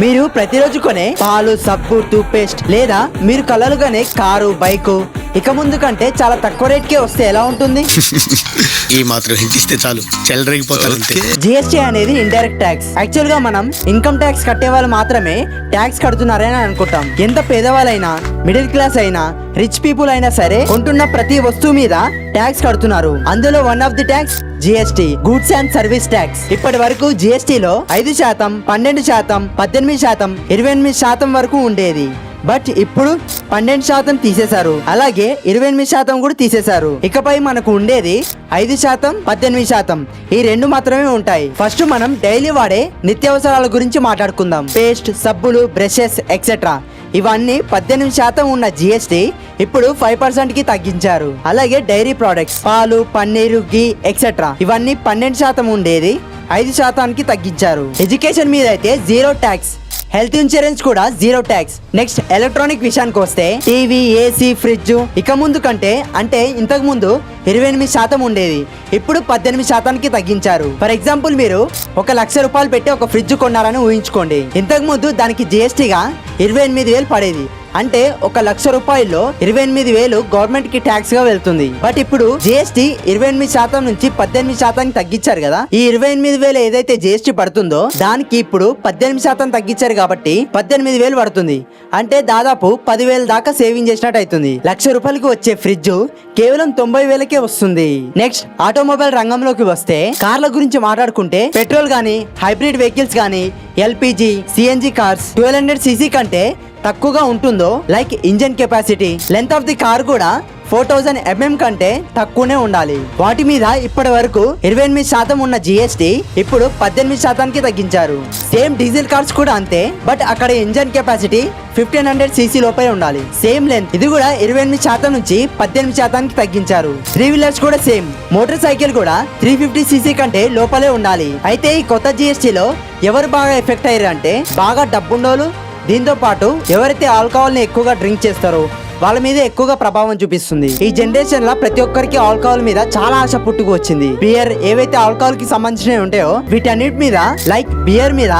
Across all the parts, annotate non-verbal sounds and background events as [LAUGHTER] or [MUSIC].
మీరు ప్రతిరోజు కొనే పాలు సబ్బు టూత్ పేస్ట్ లేదా మీరు కలలు కొనే కారు బైకు ఇక ముందు కంటే చాలా తక్కువ రేట్కే వస్తే ఎలా ఉంటుంది? [LAUGHS] ఈ మాత్రం హింటిస్తే చాలు. చెలరేగిపోతారు జిఎస్టీ అనేది ఇండైరెక్ట్ ట్యాక్స్ యాక్చువల్గా మనం ఇన్కమ్ ట్యాక్స్ కట్టే వాళ్ళు మాత్రమే ట్యాక్స్ కడుతున్నారని అనుకుంటాం. ఎంత పేదవాళ్ళైనా మిడిల్ క్లాస్ అయినా రిచ్ పీపుల్ అయినా సరే కొంటున్న ప్రతి వస్తువు మీద ట్యాక్స్ కడుతున్నారు. అందులో one of the tax GST goods and service tax. ఇప్పటి వరకు GST ఐదు శాతం పన్నెండు శాతం పద్దెనిమిది శాతం ఇరవై ఎనిమిది శాతం వరకు ఉండేది. బట్ ఇప్పుడు పన్నెండు శాతం తీసేశారు. అలాగే ఇరవై ఎనిమిది శాతం కూడా తీసేశారు. ఇకపై మనకు ఉండేది ఐదు శాతం పద్దెనిమిది శాతం. ఈ రెండు మాత్రమే ఉంటాయి. ఫస్ట్ మనం డైలీ వాడే నిత్యావసరాల గురించి మాట్లాడుకుందాం. పేస్ట్ సబ్బులు బ్రషెస్ ఎక్సెట్రా ఇవన్నీ పద్దెనిమిది శాతం ఉన్న జిఎస్టి ఇప్పుడు ఫైవ్ పర్సెంట్కి తగ్గించారు. అలాగే డైరీ ప్రోడక్ట్స్ పాలు పన్నీరు గీ ఎక్సెట్రా ఇవన్నీ పన్నెండు శాతం ఉండేది ఐదు శాతానికి తగ్గించారు. ఎడ్యుకేషన్ మీద అయితే జీరో ట్యాక్స్ హెల్త్ ఇన్సూరెన్స్ కూడా జీరో ట్యాక్స్. నెక్స్ట్ ఎలక్ట్రానిక్ విషయానికి వస్తే టీవీ ఏసీ ఫ్రిడ్జ్ ఇక ముందు కంటే అంటే ఇంతకు ముందు ఇరవై ఎనిమిది శాతం ఉండేది. ఇప్పుడు పద్దెనిమిది శాతానికి తగ్గించారు. ఫర్ ఎగ్జాంపుల్ మీరు ఒక లక్ష రూపాయలు పెట్టి ఒక ఫ్రిడ్జ్ కొన్నారని ఊహించుకోండి. ఇంతకు ముందు దానికి జిఎస్టీగా ఇరవై ఎనిమిది వేలు పడేది. అంటే ఒక లక్ష రూపాయల్లో ఇరవై ఎనిమిది వేలు గవర్నమెంట్కి ట్యాక్స్గా వెళ్తుంది. బట్ ఇప్పుడు జిఎస్టీ ఇరవై ఎనిమిది శాతం నుంచి పద్దెనిమిది శాతానికి తగ్గించారు కదా. ఈ ఇరవై ఎనిమిది వేలు ఏదైతే జిఎస్టీ పడుతుందో దానికి ఇప్పుడు పద్దెనిమిది శాతం తగ్గించారు కాబట్టి పద్దెనిమిది వేలు పడుతుంది. అంటే దాదాపు పదివేల దాకా సేవింగ్ చేసినట్టు అవుతుంది. లక్ష రూపాయలకి వచ్చే ఫ్రిడ్జ్ కేవలం తొంభై వేలకే వస్తుంది. నెక్స్ట్ ఆటోమొబైల్ రంగంలోకి వస్తే కార్ల గురించి మాట్లాడుకుంటే పెట్రోల్ గానీ హైబ్రిడ్ వెహికల్స్ గానీ LPG CNG cars twelve hundred CC కంటే తక్కువగా ఉంటుందో? Like engine capacity length of the car కూడా ఫోర్ థౌజండ్ ఎంఎం కంటే తక్కువనే ఉండాలి. వాటి మీద ఇప్పటి వరకు ఇరవై ఎనిమిది శాతం ఉన్న జిఎస్టి ఇప్పుడు పద్దెనిమిది శాతానికి తగ్గించారు. సేమ్ డీజిల్ కార్స్ కూడా అంతే బట్ అక్కడ engine capacity fifteen hundred CC లోపే ఉండాలి. Same length. ఇది కూడా ఇరవై ఎనిమిది శాతం నుంచి పద్దెనిమిది శాతానికి తగ్గించారు. త్రీ వీలర్స్ కూడా సేమ్. మోటార్ సైకిల్ కూడా త్రీ ఫిఫ్టీ సీసీ కంటే లోపలే ఉండాలి. అయితే ఈ కొత్త జిఎస్టీలో ఎవరు బాగా ఎఫెక్ట్ అయ్యారు అంటే బాగా డబ్బుండోలు దీంతో పాటు ఎవరైతే ఆల్కహాల్ని ఎక్కువగా డ్రింక్ చేస్తారో వాళ్ళ మీద ఎక్కువగా ప్రభావం చూపిస్తుంది. ఈ జనరేషన్లో ప్రతి ఒక్కరికి ఆల్కహాల్ మీద చాలా ఆశ పుట్టుకు వచ్చింది. బియర్ ఏవైతే ఆల్కహాల్కి సంబంధించినవి ఉంటాయో వీటన్నిటి మీద లైక్ బియర్ మీద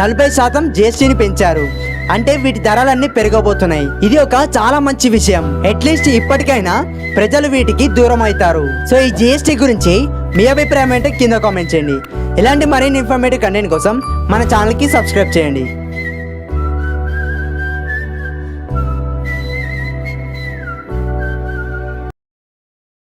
నలభై శాతం జిఎస్టీని పెంచారు. అంటే వీటి ధరలన్నీ పెరగబోతున్నాయి. ఇది ఒక చాలా మంచి విషయం. అట్లీస్ట్ ఇప్పటికైనా ప్రజలు వీటికి దూరం అవుతారు. సో ఈ జిఎస్టీ గురించి మీ అభిప్రాయం ఏంటో కింద కామెంట్ చేయండి. ఇలాంటి మరిన్ని ఇన్ఫర్మేటివ్ కంటెంట్ కోసం మన ఛానల్కి సబ్స్క్రైబ్ చేయండి.